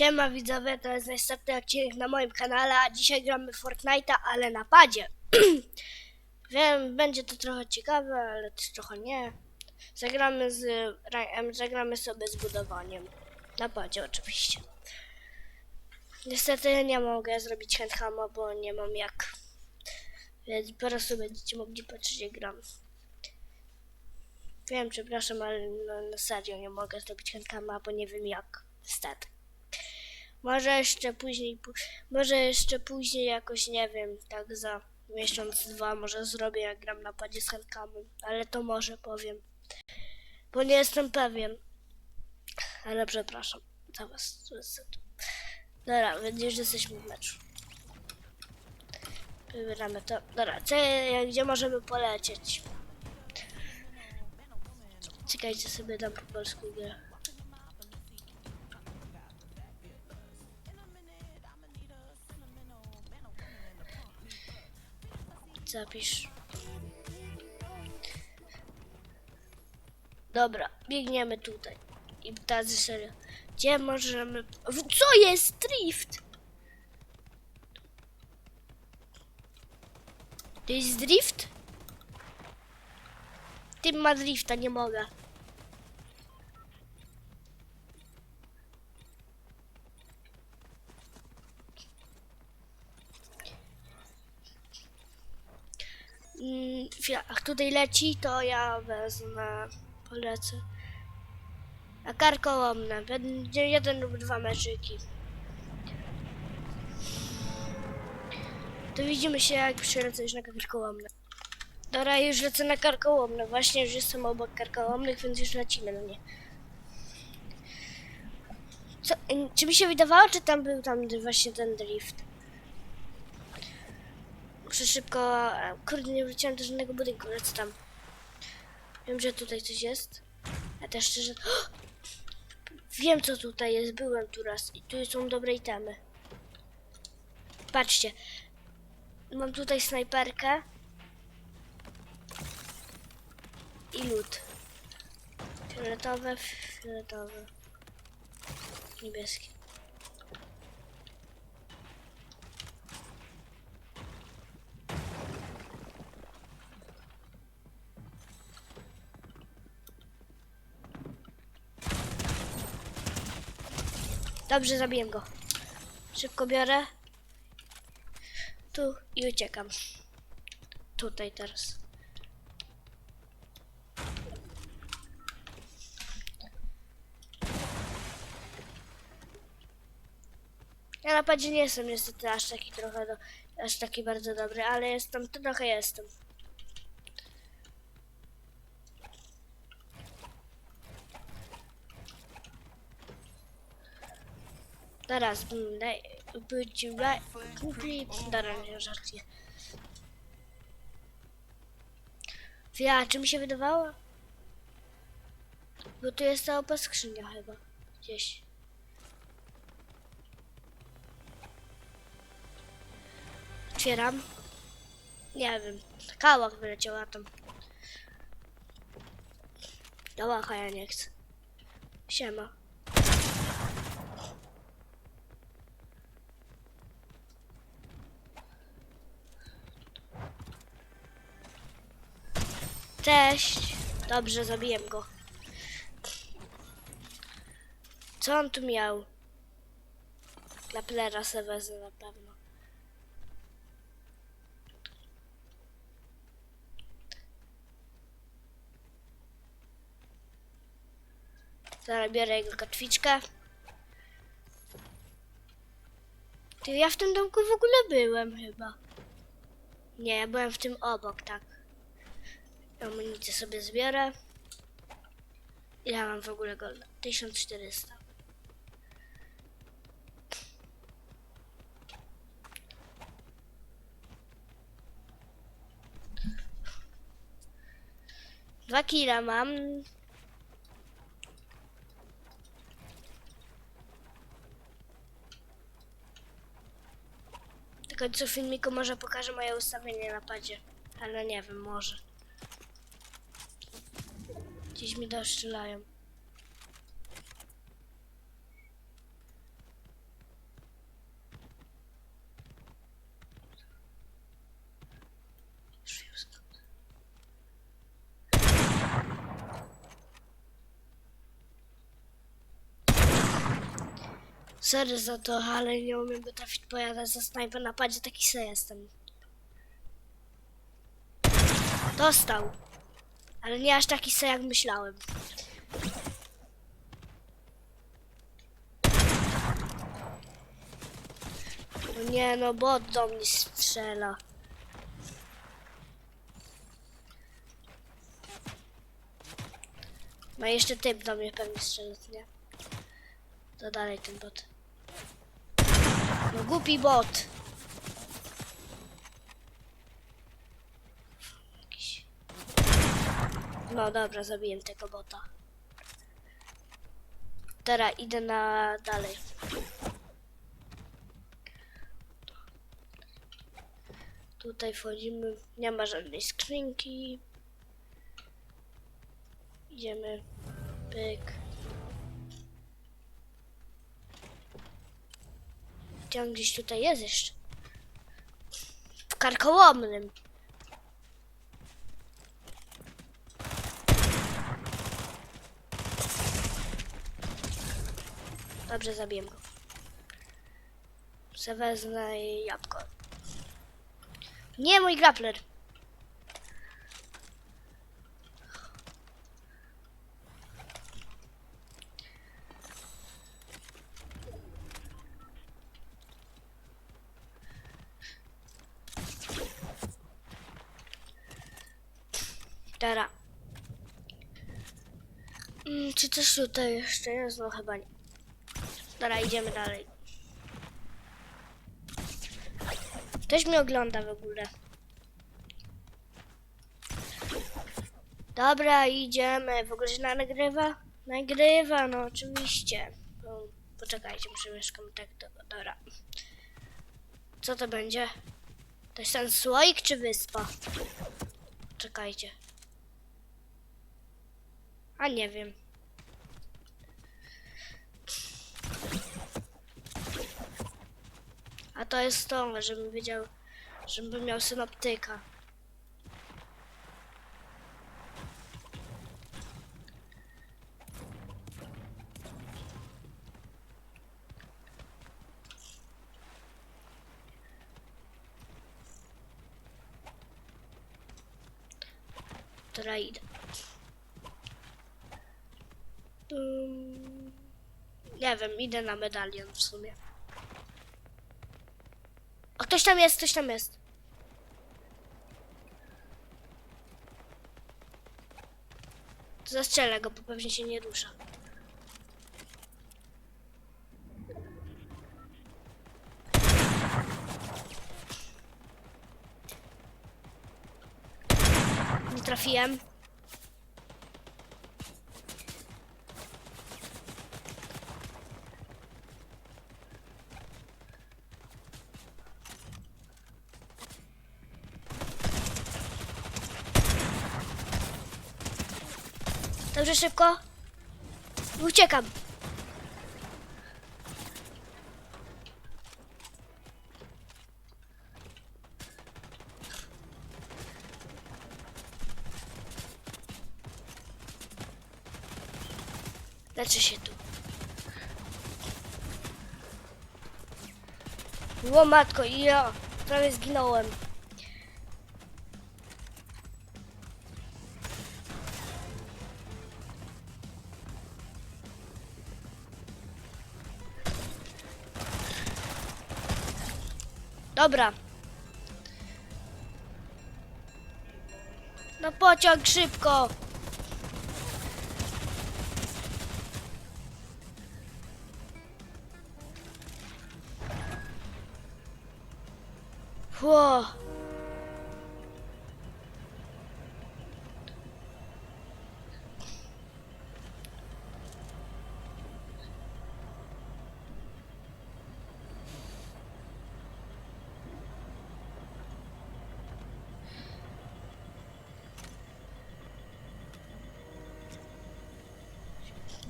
Siema widzowie, to jest następny odcinek na moim kanale, a dzisiaj gramy Fortnite'a, ale na padzie. Wiem, będzie to trochę ciekawe, ale też trochę nie. Zagramy z zagramy sobie z budowaniem. Na padzie oczywiście. Niestety nie mogę zrobić handhama, bo nie mam jak. Więc po prostu będziecie mogli patrzeć jak gram. Wiem, przepraszam, ale no, na serio nie mogę zrobić handhama, bo nie wiem jak. Niestety. Może jeszcze później, może jeszcze później jakoś, nie wiem, tak za miesiąc, dwa może zrobię, jak gram na padzie z handcamem, ale to może powiem, bo nie jestem pewien, ale przepraszam za was. Dobra, więc już jesteśmy w meczu. Wybieramy to. Dobra, co, gdzie możemy polecieć? Czekajcie sobie dam po polsku grę. Zapisz. Dobra, biegniemy tutaj. I tacy serio. Gdzie możemy... Co jest? Drift! To jest drift? Tym ma drifta, nie mogę. Mm, Jak tutaj leci, to ja wezmę, polecę. A karkołomne, będzie jeden lub dwa meczyki. To widzimy się, jak przylecę już na karkołomne. Dobra, już lecę na karkołomne. Właśnie już jestem obok karkołomnych, więc już lecimy na nie. Co, czy mi się wydawało, czy tam był tam właśnie ten drift? Muszę szybko... e, Kurde, nie wróciłem do żadnego budynku, lecę tam. Wiem, że tutaj coś jest. Ja też szczerze... Wiem, co tutaj jest. Byłem tu raz i tu są dobre itemy. Patrzcie. Mam tutaj snajperkę. I lód. Fioletowe, fioletowe. Niebieskie. Dobrze, zabiję go. Szybko biorę. Tu i uciekam. Tutaj teraz. Ja na padzie nie jestem niestety aż taki trochę, do, aż taki bardzo dobry, ale jestem, trochę jestem. Teraz być Dobra, nie żartuję. Ja, czy mi się wydawało? Bo tu jest opa skrzynia chyba. Gdzieś. Otwieram. Nie wiem. Kałach wyleciała tam. Kałacha ja nie chcę. Siema. Cześć. Dobrze, zabiłem go. Co on tu miał? Dla plera se wezmę na pewno. Zaraz biorę jego kotwiczkę. Ty, ja w tym domku w ogóle byłem chyba. Nie, ja byłem w tym obok, tak. Amunicję sobie zbiorę. Ja mam w ogóle golda. 1400. Dwa kila mam. Na końcu filmiku może pokażę moje ustawienie na padzie. Ale nie wiem, może. Gdzieś mi doszczelają. Sorry za to, ale nie umiem go trafić, bo za snajper napadzie taki se jestem. Dostał. Ale nie aż taki se jak myślałem. No nie no, bot do mnie strzela. I jeszcze typ do mnie pewnie strzela, nie? To dalej ten bot. No głupi bot. No dobra, zabiję tego bota. Teraz idę na dalej. Tutaj wchodzimy, nie ma żadnej skrzynki. Idziemy, pyk. On gdzieś tutaj jest jeszcze? W karkołomnym. Dobrze, zabiję go. Se wezmę jabłko. Nie, mój grappler. Dobra. Mm, czy coś tutaj jeszcze jest? No chyba nie. Dobra, idziemy dalej. Ktoś mnie ogląda w ogóle. Dobra, idziemy. W ogóle się nagrywa? Nagrywa, no oczywiście. No, poczekajcie, muszę mieszkam tak. do- Dobra. Co to będzie? To jest ten słoik czy wyspa? Czekajcie. A nie wiem. A to jest to, żebym wiedział, żebym miał synoptyka. Dobra, idę. Um, nie wiem, idę na medalion w sumie. O, ktoś tam jest, ktoś tam jest. Zastrzelę go, bo pewnie się nie rusza. Nie trafiłem. Dobrze, szybko. Uciekam. Leczę się tu. Ło matko, i ja prawie zginąłem. Dobra. No pociąg szybko. Ło.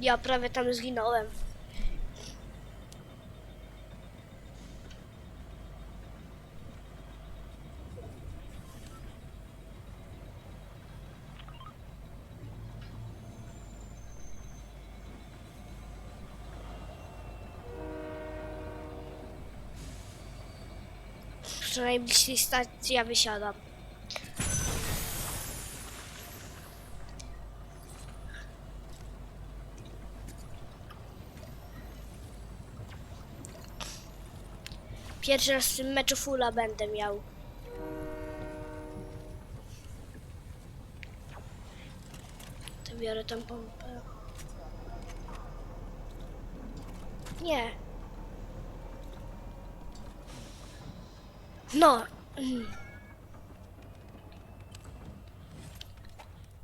Ja prawie tam zginąłem. Przynajmniej najbliższej stacji ja wysiadam. Pierwszy raz w tym meczu fulla będę miał. To biorę tą pompę. Nie. No. Mm.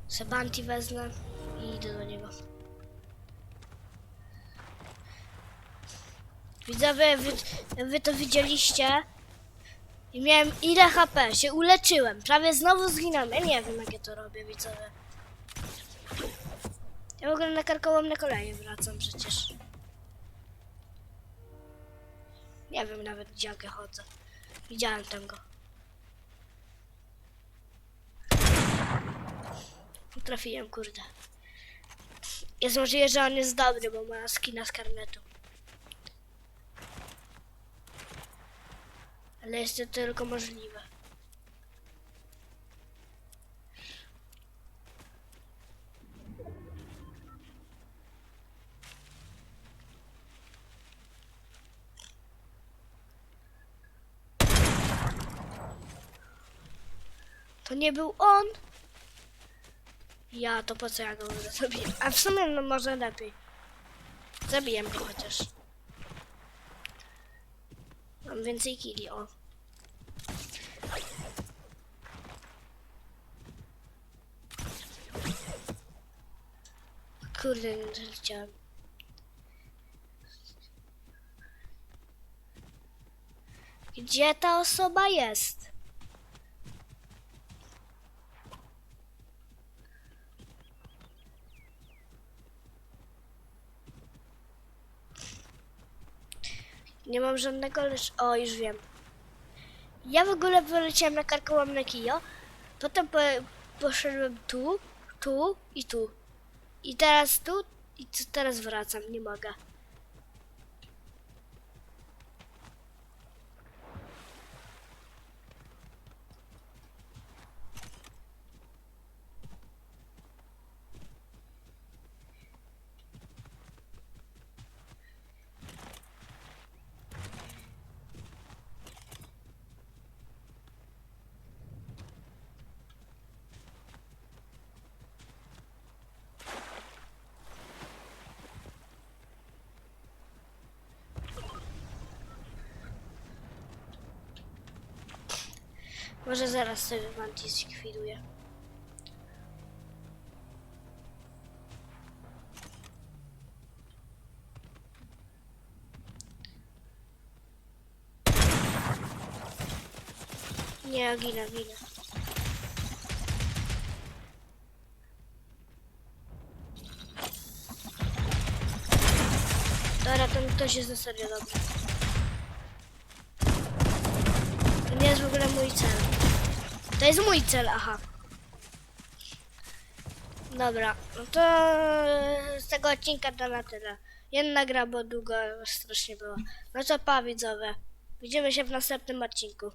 Sebanti wezmę i idę do niego. Widzowie, wy, wy to widzieliście. I miałem ile HP, się uleczyłem. Prawie znowu zginąłem. Ja nie wiem, jak ja to robię, widzowie. Ja w ogóle na karkołomne wracam przecież. Nie wiem nawet, gdzie jak ja chodzę. Widziałem tam go. Trafiłem, kurde. Jest możliwe, że on jest dobry, bo ma skina z karnetu. Ale jest to tylko możliwe. To nie był on? Ja, to po co ja go zabiję? A w sumie no może lepiej. Zabiję go chociaż. Mam więcej kili, o. Kurde, nie doleciałem. Gdzie ta osoba jest? Nie mam żadnego lecz... O, już wiem. Ja w ogóle wyleciałem na karkołomne kijo. Potem po, poszedłem tu, tu i tu. I teraz tu i teraz wracam. Nie mogę. Może zaraz sobie Mantis zlikwiduję. Nie, ginę, ginę. Dobra, ten ktoś jest na serio dobry. To nie jest w ogóle mój cel. To jest mój cel, aha. Dobra, no to z tego odcinka to na tyle. Jedna gra, bo długo strasznie była. No to pa widzowie. Widzimy się w następnym odcinku.